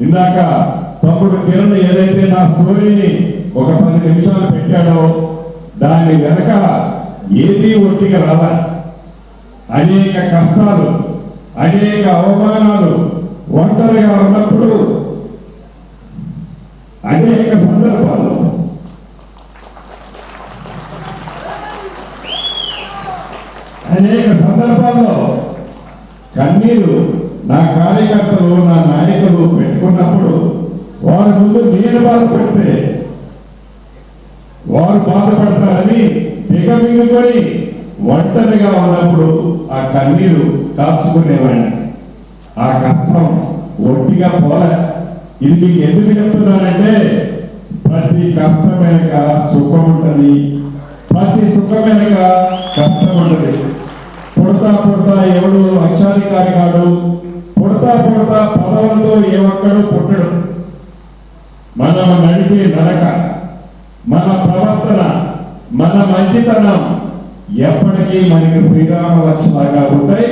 ఇందాక తమ్ముడు కిరణ్ ఏదైతే నా స్టోరీని ఒక పది నిమిషాలు పెట్టాడో దాని వెనక ఏది ఒట్టిగా రావాలి అనేక కష్టాలు అనేక అవమానాలు ఒంటరిగా ఉన్నప్పుడు అనేక సందర్భాలు. అనేక సందర్భాల్లో కన్నీరు నా కార్యకర్తలు నా నాయకులు పెట్టుకున్నప్పుడు వారి ముందు నేను బాధపడితే వారు బాధపడతారని దిగమింగుకొని ఒంటరిగా ఉన్నప్పుడు ఆ కన్నీరు కాచుకునేవాడిని. ఆ కష్టం ఒట్టిగా పోలే. ఇది మీకు ఎందుకు చెప్తున్నానంటే ప్రతి కష్టం వెనక సుఖం ఉంటుంది. ప్రతి సుఖం వెనక కష్టం ఉంటుంది. పుడతా పుడతా ఎవడు లక్షాధికారి కాడు? పర్వత పదవులతో ఏ ఒక్కడు పుట్టడు. మనం నడిచే నడక మన ప్రవర్తన మన మంచితనం ఎప్పటికీ మనకి శ్రీరామ లక్ష్మలాగా ఉంటాయి.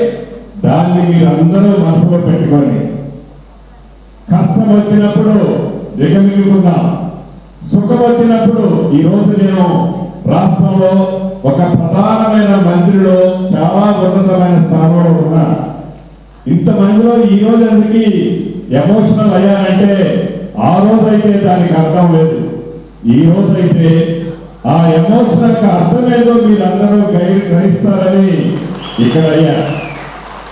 దాన్ని మీరందరూ అందరూ మనసులో పెట్టుకోండి. కష్టం వచ్చినప్పుడు దిగమిగుకుందాం. సుఖం వచ్చినప్పుడు ఈ రోజు నేను రాష్ట్రంలో ఒక ప్రధానమైన మంత్రిలో చాలా ఉన్నతమైన స్థానంలో ఇంతమందిలో ఈ రోజు ఎందుకు ఎమోషనల్ అయ్యానంటే ఆ రోజైతే దానికి అర్థం లేదు. ఈ రోజైతే ఆ ఎమోషనల్ అర్థం ఏదో మీరందరూ గై- గ్రహిస్తారని ఇక్కడ అయ్యా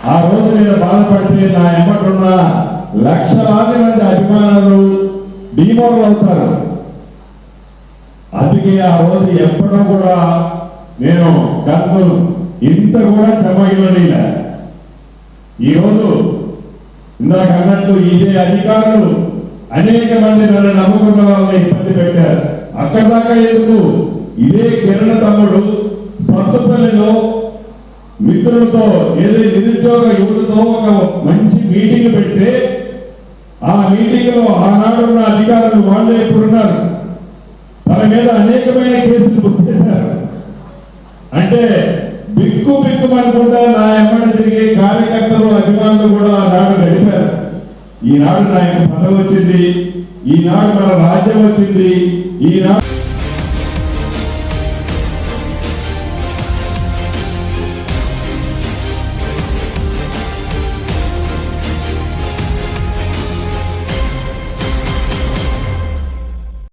ఆ రోజు నేను బాధపడితే నా ఎమ్మటున్న లక్షలాది మంది అభిమానులు డిమోడల్ అవుతారు. అందుకే ఆ రోజు ఎప్పుడో కూడా నేను కన్ను ఇంత కూడా చెమ్మగిలనిలా ఈరోజు ఇందాక అన్నట్టు ఇదే అధికారులు అనేక మంది నన్ను నమ్ముకున్న వాళ్ళని ఇబ్బంది పెట్టారు. అక్కడ దాకా ఎందుకు? ఇదే కిరణ తమ్ముడు సొంతపల్లిలో మిత్రులతో ఏదో నిరుద్యోగ యువతతో ఒక మంచి మీటింగ్ పెడితే ఆ మీటింగ్లో ఆనాడు ఉన్న అధికారులు వాళ్ళే ఇప్పుడున్నారు. తన మీద అనేకమైన కేసులు బుక్ చేశారు అంటే బిక్కు బిక్కు అనుకుంటా నా ఎమ్మడ తిరిగి కార్యకర్తలు అభిమానులు కూడా ఆనాడు గడిపారు ఈనాడు నాకు పదవి వచ్చింది ఈనాడు మన రాజ్యం వచ్చింది ఈనాడు